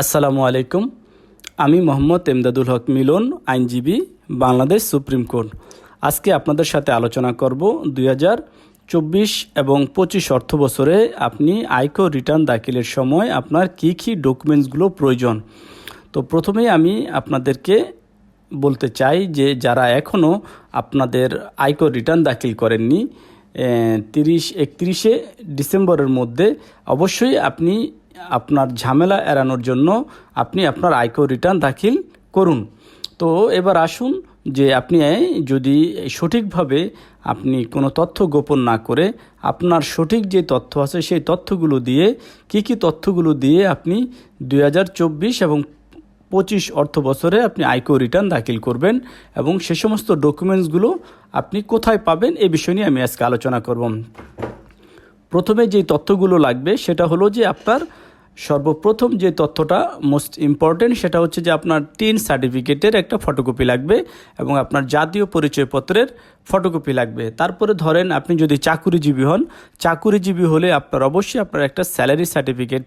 আসসালামু আলাইকুম। আমি মোহাম্মদ এমদাদুল হক মিলন, আইনজীবী, বাংলাদেশ সুপ্রিম কোর্ট। আজকে আপনাদের সাথে আলোচনা করব দুই হাজার চব্বিশ এবং পঁচিশ অর্থ বছরে আপনি আয়কর রিটার্ন দাখিলের সময় আপনার কী কী ডকুমেন্টসগুলো প্রয়োজন। তো প্রথমেই আমি আপনাদেরকে বলতে চাই যে যারা এখনও আপনাদের আয়কর রিটার্ন দাখিল করেননি তিরিশ, একত্রিশে ডিসেম্বরের মধ্যে অবশ্যই আপনি আপনার ঝামেলা এড়ানোর জন্য আপনি আপনার আয়কর রিটার্ন দাখিল করুন। তো এবার আসুন যে আপনি যদি সঠিকভাবে আপনি কোনো তথ্য গোপন না করে আপনার সঠিক যে তথ্য আছে সেই তথ্যগুলো দিয়ে কি কি তথ্যগুলো দিয়ে আপনি দু হাজার চব্বিশ এবং পঁচিশ অর্থ বছরে আপনি আয়কর রিটার্ন দাখিল করবেন এবং সে সমস্ত ডকুমেন্টসগুলো আপনি কোথায় পাবেন এ বিষয় নিয়ে আমি আজকে আলোচনা করব। প্রথমে যে তথ্যগুলো লাগবে সেটা হলো যে আপনার সর্বপ্রথম যে তথ্যটা মোস্ট ইম্পর্টেন্ট সেটা হচ্ছে যে আপনার টিন সার্টিফিকেটের একটা ফটোকপি লাগবে এবং আপনার জাতীয় পরিচয়পত্রের ফটোকপি লাগবে। তারপরে ধরেন আপনি যদি চাকুরিজীবী হন, চাকুরিজীবী হলে আপনার অবশ্যই আপনার একটা স্যালারি সার্টিফিকেট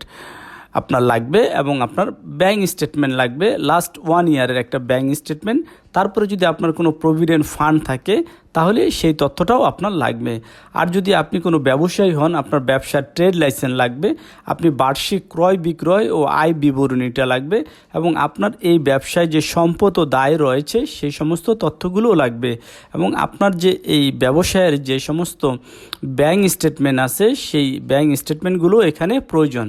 আপনার লাগবে এবং আপনার ব্যাঙ্ক স্টেটমেন্ট লাগবে। লাস্ট ওয়ান ইয়ারের একটা ব্যাঙ্ক স্টেটমেন্ট তারপরে যদি আপনার কোনো প্রভিডেন্ট ফান্ড থাকে তাহলে সেই তথ্যটাও আপনার লাগবে। আর যদি আপনি কোনো ব্যবসায়ী হন, আপনার ব্যবসার ট্রেড লাইসেন্স লাগবে, আপনি বার্ষিক ক্রয় বিক্রয় ও আয় বিবরণীটা লাগবে এবং আপনার এই ব্যবসায় যে সম্পদ ও দায় রয়েছে, সেই সমস্ত তথ্যগুলোও লাগবে এবং আপনার যে এই ব্যবসায়ের যে সমস্ত ব্যাঙ্ক স্টেটমেন্ট আছে, সেই ব্যাঙ্ক স্টেটমেন্টগুলো এখানে প্রয়োজন।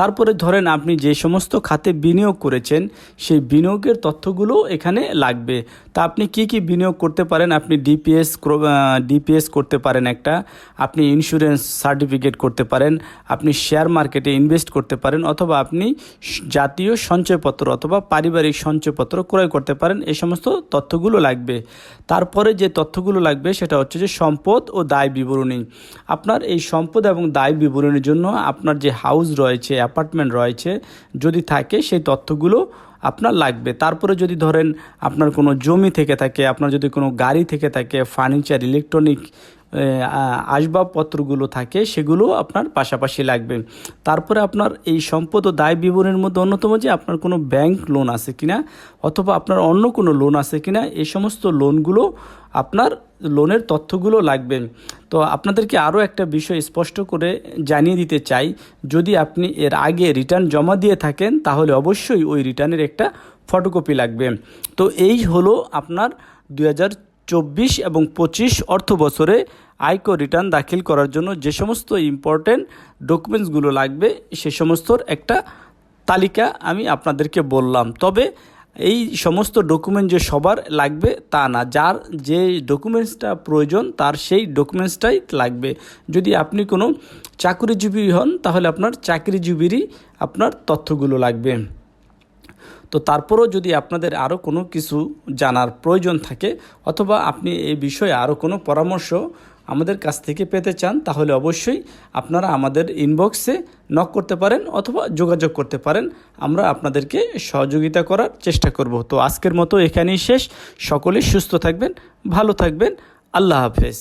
তারপরে ধরেন আপনি যে সমস্ত খাতে বিনিয়োগ করেছেন, সেই বিনিয়োগের তথ্যগুলো এখানে লাগবে। তা আপনি কি কি বিনিয়োগ করতে পারেন? আপনি ডিপিএস ডিপিএস করতে পারেন একটা। আপনি ইন্স্যুরেন্স সার্টিফিকেট করতে পারেন, আপনি শেয়ার মার্কেটে ইনভেস্ট করতে পারেন, অথবা আপনি জাতীয় সঞ্চয়পত্র অথবা পারিবারিক সঞ্চয়পত্র ক্রয় করতে পারেন এই সমস্ত তথ্যগুলো লাগবে। তারপরে যে তথ্যগুলো লাগবে, সেটা হচ্ছে যে সম্পদ ও দায় বিবরণী। আপনার এই সম্পদ এবং দায় বিবরণীর জন্য আপনার যে হাউস রয়েছে অ্যাপার্টমেন্ট রয়েছে, যদি থাকে, সেই তথ্যগুলো আপনার লাগবে। তারপরে যদি ধরেন আপনার কোনো জমি থেকে থাকে, আপনার যদি কোনো গাড়ি থেকে থাকে ফার্নিচার ইলেকট্রনিক আসবাবপত্রগুলো থাকে, সেগুলো আপনার পাশাপাশি লাগবে। তারপরে আপনার এই সম্পদ ও দায় বিবরণের মধ্যে অন্যতম যে আপনার কোনো ব্যাংক লোন আছে কিনা, অথবা আপনার অন্য কোনো লোন আছে কিনা, এই সমস্ত লোনগুলো আপনার লোনের তথ্যগুলো লাগবে। তো আপনাদেরকে আরও একটা বিষয় স্পষ্ট করে জানিয়ে দিতে চাই, যদি আপনি এর আগে রিটার্ন জমা দিয়ে থাকেন, তাহলে অবশ্যই ওই রিটার্নের একটা ফটোকপি লাগবে। তো এই হলো আপনার দু হাজার চব্বিশ এবং পঁচিশ অর্থ বছরে আয়কর রিটার্ন দাখিল করার জন্য যে সমস্ত ইম্পর্টেন্ট ডকুমেন্টসগুলো লাগবে, সে সমস্তর একটা তালিকা আমি আপনাদেরকে বললাম। তবে এই সমস্ত ডকুমেন্ট যে সবার লাগবে তা না, যার যে ডকুমেন্টসটা প্রয়োজন, তার সেই ডকুমেন্টসটাই লাগবে। যদি আপনি কোনো চাকরিজীবী হন, তাহলে আপনার চাকরিজীবীরই আপনার তথ্যগুলো লাগবে। তো তারপরেও যদি আপনাদের আরও কোনো কিছু জানার প্রয়োজন থাকে, অথবা আপনি এই বিষয়ে আরও কোনো পরামর্শ আমাদের কাছ থেকে পেতে চান, তাহলে অবশ্যই আপনারা আমাদের ইনবক্সে নক করতে পারেন, অথবা যোগাযোগ করতে পারেন। আমরা আপনাদেরকে সহযোগিতা করার চেষ্টা করব। তো আজকের মতো এখানেই শেষ। সকলেই সুস্থ থাকবেন, ভালো থাকবেন। আল্লাহ হাফেজ।